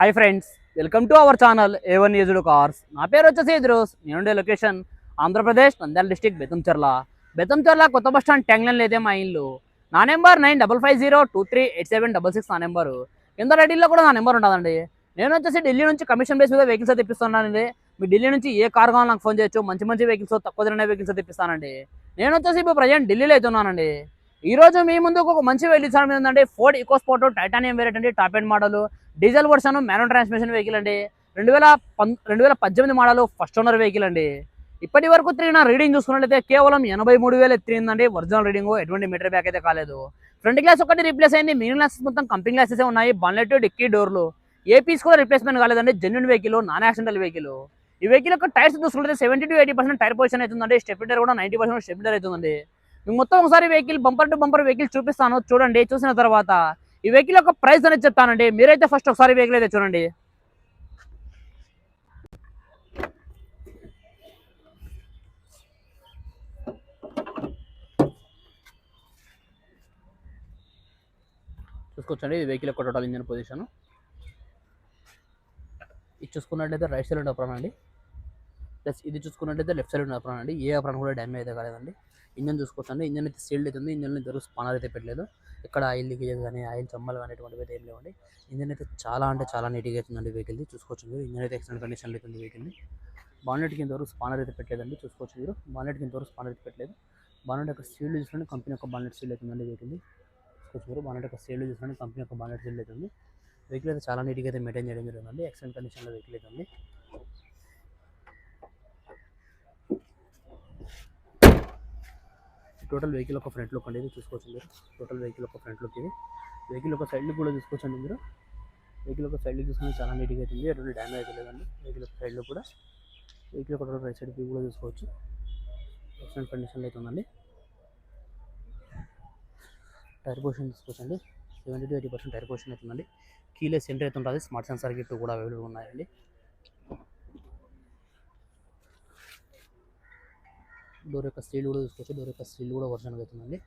Hi friends welcome to our channel A one cars నా పేరు వచ్చేసి ఇద్రోస్. నేనుండే లొకేషన్ ఆంధ్రప్రదేశ్ నంద్యాల డిస్టిక్ బెతంచెర్ల బెతంచెర్ల కొత్త బస్ స్టాండ్ ట్యాంగ్లన్ లేదే మా ఇల్లు. నా number nine double five zero two three eight seven double six నా నెంబరు కింద రెడీలో కూడా నా నెంబర్ ఉంటుందండి. నేను వచ్చేసి ఢిల్లీ నుంచి కమిషన్ బేస్ మీద వెహికల్స్ తెప్పిస్తున్నానండి. మీ ఢిల్లీ నుంచి ఏ కార్ కావాలో నాకు ఫోన్ చేయొచ్చు. మంచి మంచి వెహికల్స్ తక్కువ తిరిగిన వెహికల్స్ తెప్పిస్తానండి. నేను వచ్చేసి ఇప్పుడు ప్రజెంట్ ఢిల్లీలో అవుతున్నానండి ఈ రోజు మీ ముందు ఒక మంచి వెహికల్స్ ఏంటంటే Ford EcoSport titanium variant అండి top end model diesel version manual transmission vehicle అండి. రెండు వేల పం రెండు వేల పద్దెనిమిది మోడల్ ఫస్ట్ ఓనర్ వెహికల్ అండి. ఇప్పటి వరకు తిరిగిన రీడింగ్ చూసుకున్నట్లయితే కేవలం ఎనభై మూడు వేలు ఎత్తిందండి. ఒరిజినల్ రీడింగ్ ఎటువంటి మీటర్ బ్యాక్ అయితే కాలేదు. ఫ్రంట్ గ్లాస్ ఒకటి రీప్లేస్ అయింది. మినీ గ్లాసెస్ మొత్తం కంపెనీ గ్లాసెస్ ఉన్నాయి. బన్లెట్ డిక్కీ డోర్లు. ఏ పీస్ కూడా రీప్లేస్మెంట్ కాలేదండి. Genuine vehicle non accidental vehicle. ఈ వెహికల్ యొక్క టైర్స్ చూసుకుంటే seventy to eighty percent tyre position అవుతుందండి. స్టెప్టర్ కూడా నైంటీ పర్సెంట్ స్టెప్ అవుతుందండి. మీకు మొత్తం ఒకసారి vehicle bumper to bumper vehicle చూపిస్తాను. చూడండి చూసిన తర్వాత ఈ వెహికల్ యొక్క ప్రైస్ అనేది చెప్తానండి. మీరైతే ఫస్ట్ ఒకసారి వెహికల్ అయితే చూడండి. చూసుకోవచ్చండి ఇది వెహికల్ యొక్క టోటల్ ఇంజన్ పొజిషన్ ఇది చూసుకున్నట్లయితే రైట్ సైడ్ అప్రాన్ అండి. ప్లస్ ఇది చూసుకున్నట్లయితే లెఫ్ట్ సైడ్ అప్రాన్ అండి. ఏ అప్రాన్ కూడా డ్యామేజ్ అయితే కాలేదండి. ఇంజన్ చూసుకోవచ్చండి ఇంజన్ అయితే సీల్డ్ ఉంది. ఇంజన్ ఇద్దరు స్పానర్ అయితే పెట్టలేదు. ఇక్కడ ఆయిల్ లీకేజెస్ కానీ ఆయిల్ చమ్మలు కానీ ఎటువంటివి అయితే ఏం లేవండి. ఇంజన్ అయితే చాలా అంటే చాలా నీట్గా అవుతుందండి వెహికల్ది చూసుకోవచ్చు మీరు. ఇంజన్ అయితే ఎక్సలెంట్ కండిషన్లో అవుతుంది వెహికల్. బానెట్ కింద వరకు స్పానర్ అయితే పెట్టలేదండి. చూసుకోవచ్చు మీరు. బానెట్ కింద వరకు స్పానర్ అయితే పెట్టలేదు. బానెట్ యొక్క సీల్డ్ చూసుకోండి కంపెనీ యొక్క బానెట్ సీల్ అవుతుందండి వెహికల్ది చూసుకోవచ్చు మీరు. బానెట్ యొక్క సీల్డ్ చూసుకోండి కంపెనీ యొక్క బానెట్ సీల్ అవుతుంది. వెహికల్ అయితే చాలా నీట్గా అయితే మెయింటైన్ చేయడం జరుగుతుంది ఎక్సలెంట్ కండిషన్లో వెహికల్ అవుతుంది టోటల్ వెహికల్ ఒక ఫ్రంట్ లుక్ అండి. ఇది చూసుకోవచ్చు మీరు. టోటల్ వెహికల్ ఒక ఫ్రంట్ లుక్ ఇది. వెహికల్ ఒక సైడ్ లుక్ కూడా చూసుకోవచ్చండి మీరు. వెహికల్ ఒక సైడ్ లుక్ చూసుకుంటే చాలా నీట్గా అవుతుంది ఎటువంటి డ్యామేజ్ అయితే లేదండి. వెహికల్ ఒక సైడ్ లుక్ కూడా. వెహికల్ ఒక టోటల్ రైట్ సైడ్ వ్యూ కూడా చూసుకోవచ్చు. ఎక్సలెంట్ కండిషన్లో అయితే ఉందండి. టైర్ పొజిషన్ చూసుకోవచ్చండి seventy to eighty percent tyre position అవుతుందండి కీలే సెంటర్ అయితే ఉంటుంది. స్మార్ట్ సెన్సార్ గిట్ కూడా అవైలబుల్ ఉన్నాయండి. డోర్ యొక్క స్టీల్ కూడా చూసుకోవచ్చు. డోర్ యొక్క స్టీల్ కూడా ఒరిజినల్ అవుతుందండి.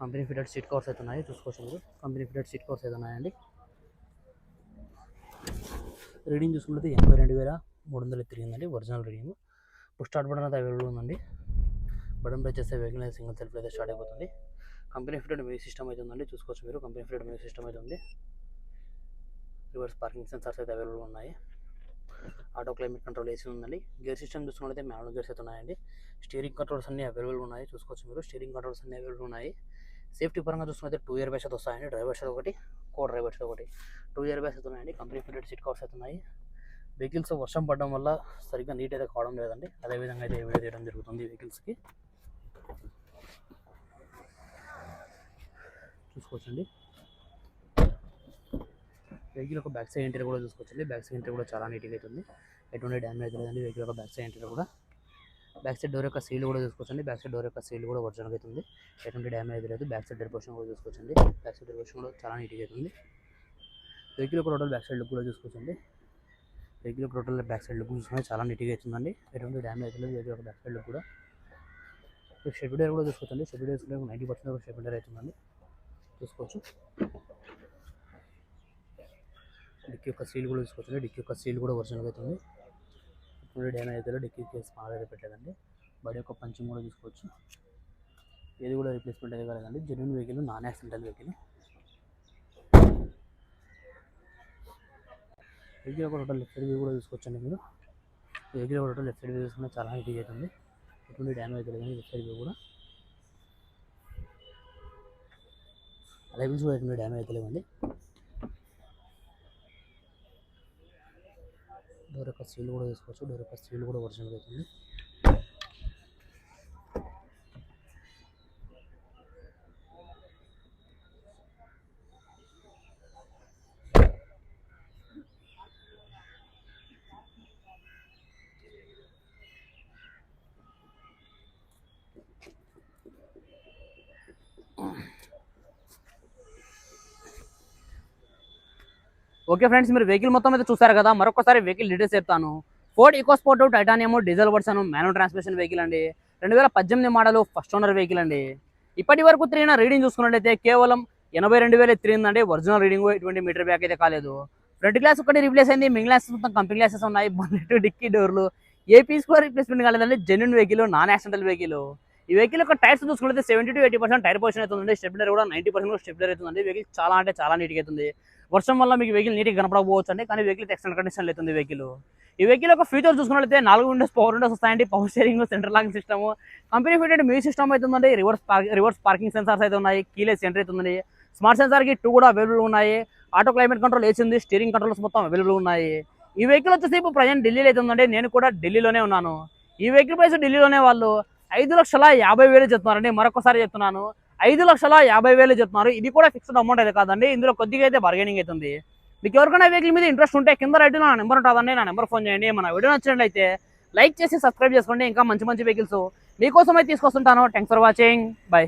కంపెనీ ఫిటెడ్ సీట్ కవర్స్ అయితే ఉన్నాయి చూసుకోవచ్చు మీరు. కంపెనీ ఫిటెడ్ సీట్ కవర్స్ అయితే ఉన్నాయండి రీడింగ్ చూసుకుంటే ఎనభై రెండు వేల మూడు వందలు తిరిగిందండి. Original reading push start button అయితే అవైలబుల్ ఉందండి. బటన్ ప్రెస్ చేస్తే వెహికల్ అయితే సింగిల్ సెల్ఫ్ అయితే స్టార్ట్ అయిపోతుంది. కంపెనీ ఫిటెడ్ మ్యూజిక్ సిస్టమ్ అయితే ఉందండి. చూసుకోవచ్చు మీరు. కంపెనీ ఫిటెడ్ మ్యూజిక్ సిస్టమ్ అయితే ఉంది. రివర్స్ పార్కింగ్ సెన్సార్స్ అయితే అవైలబుల్ ఉన్నాయి. ఆటో క్లైమేట్ కంట్రోల్ ఏసీ ఉందండి. గేర్ సిస్టమ్ చూసుకున్నట్లయితే మ్యాన్యువల్ గేర్స్ అయితే ఉన్నాయండి. స్టీరింగ్ కంట్రోల్స్ అన్ని అవైలబుల్ ఉన్నాయి. చూసుకోవచ్చు మీరు. స్టీరింగ్ కంట్రోల్స్ అన్ని అవైలబుల్ ఉన్నాయి. సేఫ్టీ పరంగా చూసుకుంటే టూ ఇయర్ బ్యాగ్స్ అయితే వస్తాయండి. డ్రైవర్ షెడ్ ఒకటి కో డ్రైవర్ షెడ్ ఒకటి. టూ ఇయర్ బ్యాగ్స్ అయితే ఉన్నాయండి. కంపెనీ ఫిటెడ్ సీట్ కవర్స్ అయితే ఉన్నాయి. వెహికల్స్ వర్షం పడడం వల్ల సరిగ్గా నీట్ అయితే కావడం లేదండి. అదేవిధంగా అయితే వీడియో తీయడం జరుగుతుంది వెహికల్స్కి. చూసుకోవచ్చండి. వెహికల్ యొక్క బ్యాక్ సైడ్ ఎంట్రీ కూడా చూసుకోవచ్చండి బ్యాక్ సైడ్ ఎంట్రీ కూడా చాలా నీట్గా అవుతుంది ఎటువంటి డ్యామేజ్ లేదండి వెహికల్ యొక్క బ్యాక్ సైడ్ ఎంట్రీ కూడా బ్యాక్ సైడ్ డోర్ యొక్క సీల్ కూడా చూసుకోవచ్చండి బ్యాక్ సైడ్ డోర్ యొక్క సీల్ కూడా ఒరిజినల్ అవుతుంది ఎటువంటి డ్యామేజ్ లేదు బ్యాక్ సైడ్ డోర్ కూడా చూసుకోవచ్చండి బ్యాక్ సైడ్ డోర్ కూడా చాలా నీట్గా అవుతుంది వెహికల్ ఒక టోటల్ బ్యాక్ సైడ్ లుక్ కూడా చూసుకోవచ్చండి vehicle total back side look చూసుకుంటే చాలా నీట్గా అవుతుందండి ఎటువంటి డ్యామేజ్ లేదు వెహికల్ యొక్క బ్యాక్ సైడ్ లుక్ కూడా షెడ్ కూడా చూసుకోవచ్చండి షెడ్ నైంటీ పర్సెంట్ షెడ్ అవుతుందండి చూసుకోవచ్చు డిక్కీ యొక్క సీల్ కూడా తీసుకొచ్చింది డిక్కీ యొక్క సీల్ కూడా ఒరిజినల్ అవుతుంది ఇప్పుడు డ్యామేజ్ అయితే డిక్కీ కేసు మాల్ పెట్టలేదండి. బాడీ యొక్క పంచింగ్ కూడా చూసుకోవచ్చు ఏది కూడా రీప్లేస్మెంట్ అయితే కాలేదండి. Genuine vehicle non accidental vehicle vehicle ఒక టోటల్ లెఫ్ట్ సైడ్ వ్యూ కూడా చూసుకోవచ్చండి మీరు. వెహికల్ ఒక టోటల్ లెఫ్ట్ సైడ్ వ్యూ చూసుకుంటే చాలా నీట్గా అవుతుంది. ఎటువంటి డ్యామేజ్ అయితే లేదండి లెఫ్ట్ సైడ్ వ్యూ కూడా. లైబిల్స్ కూడా ఎటువంటి డ్యామేజ్ అయితే లేవండి. డోర్ యొక్క సీల్ కూడా తీసుకోవచ్చు. డోర్ యొక్క సీల్ కూడా ఒరిజినల్ అవుతుంది ఓకే ఫ్రెండ్స్ మీరు వెహికల్ మొత్తం అయితే చూసారు కదా. మరొకసారి వెహికల్ డీటెయిల్స్ చెప్తాను. Ford EcoSport titanium diesel version manual transmission vehicle అండి. రెండు వేల పద్దెనిమిది మోడల్ ఫస్ట్ ఓనర్ వెహికల్ అండి. ఇప్పటి వరకు తిరిగిన రీడింగ్ చూసుకున్నట్లయితే కేవలం ఎనభై రెండు వేలు తిరిగిందండి. ఒరిజినల్ రీడింగ్ ఎటువంటి మీటర్ బ్యాక్ అయితే కాలేదు. ఫ్రంట్ గ్లాస్ ఒకటి రీప్లేస్ అయింది. మిగిలిన గ్లాసెస్ మొత్తం కంపెనీ గ్లాసెస్ ఉన్నాయి. బుల్లెట్ డిక్కీ డోర్లు ఏ పీస్ కూడా రీప్లేస్మెంట్ కాలేదండి. Genuine vehicle non accidental vehicle ఈ వెహికల్ యొక్క టైర్స్ చూసుకుంటే seventy to eighty percent tyre position అవుతుంది స్టెబిలర్ కూడా నైంటీ పర్సెంట్ స్టెబిలర్ అవుతుంది వెహికల్ చాలా అంటే చాలా నీట్గా అవుతుంది వర్షం వల్ల మీకు వెహికల్ నీట్గా కనపడకపోవచ్చు అండి కానీ వెహికల్ ఎక్సలెంట్ కండిషన్ అవుతుంది వెహికల్ ఈ వెహికల్ యొక్క ఫీచర్ చూసుకున్నట్లయితే నాలుగు విండోస్ పవర్ విండోస్ వస్తాయండి. Power steering centre locking system company fitted music system అవుతుందండి రివర్స్ రివర్స్ పార్కింగ్ సెన్సార్స్ అయితే ఉన్నాయి. కీలెస్ ఎంట్రీ అవుతుంది స్మార్ట్ సెన్సార్కి టూ కూడా అవైలబుల్ ఉన్నాయి. ఆటో క్లైమేట్ కంట్రోల్ వేసింది స్టీరింగ్ కంట్రోల్స్ మొత్తం అవైలబుల్ ఉన్నాయి. ఈ వెహికల్ వచ్చేసి ఇప్పుడు ప్రజెంట్ ఢిల్లీలో అయితే ఉందండి నేను కూడా ఢిల్లీలోనే ఉన్నాను. ఈ వెహికల్ ప్రైస్ ఢిల్లీలోనే వాళ్ళు ఐదు లక్షల యాభై వేలు చెప్తున్నారండి. మరొకసారి చెప్తున్నాను. ఐదు లక్షల యాభై వేలు చెప్తున్నారు. ఇది కూడా ఫిక్స్డ్ అమౌంట్ అయితే కాదండి. ఇందులో కొద్దిగా అయితే బార్గెనింగ్ అవుతుంది. మీకు ఎవరికైనా వెహికల్ మీద ఇంట్రెస్ట్ ఉంటే కింద రైట్ నా నెంబర్ ఉంటుందండి. నా నెంబర్ ఫోన్ చేయండి. మన వీడియో నచ్చినట్లయితే లైక్ చేసి సబ్స్క్రైబ్ చేసుకోండి. ఇంకా మంచి మంచి వెహికల్స్ మీకోసమే అయితే తీసుకొస్తుంటాను. Thanks for watching bye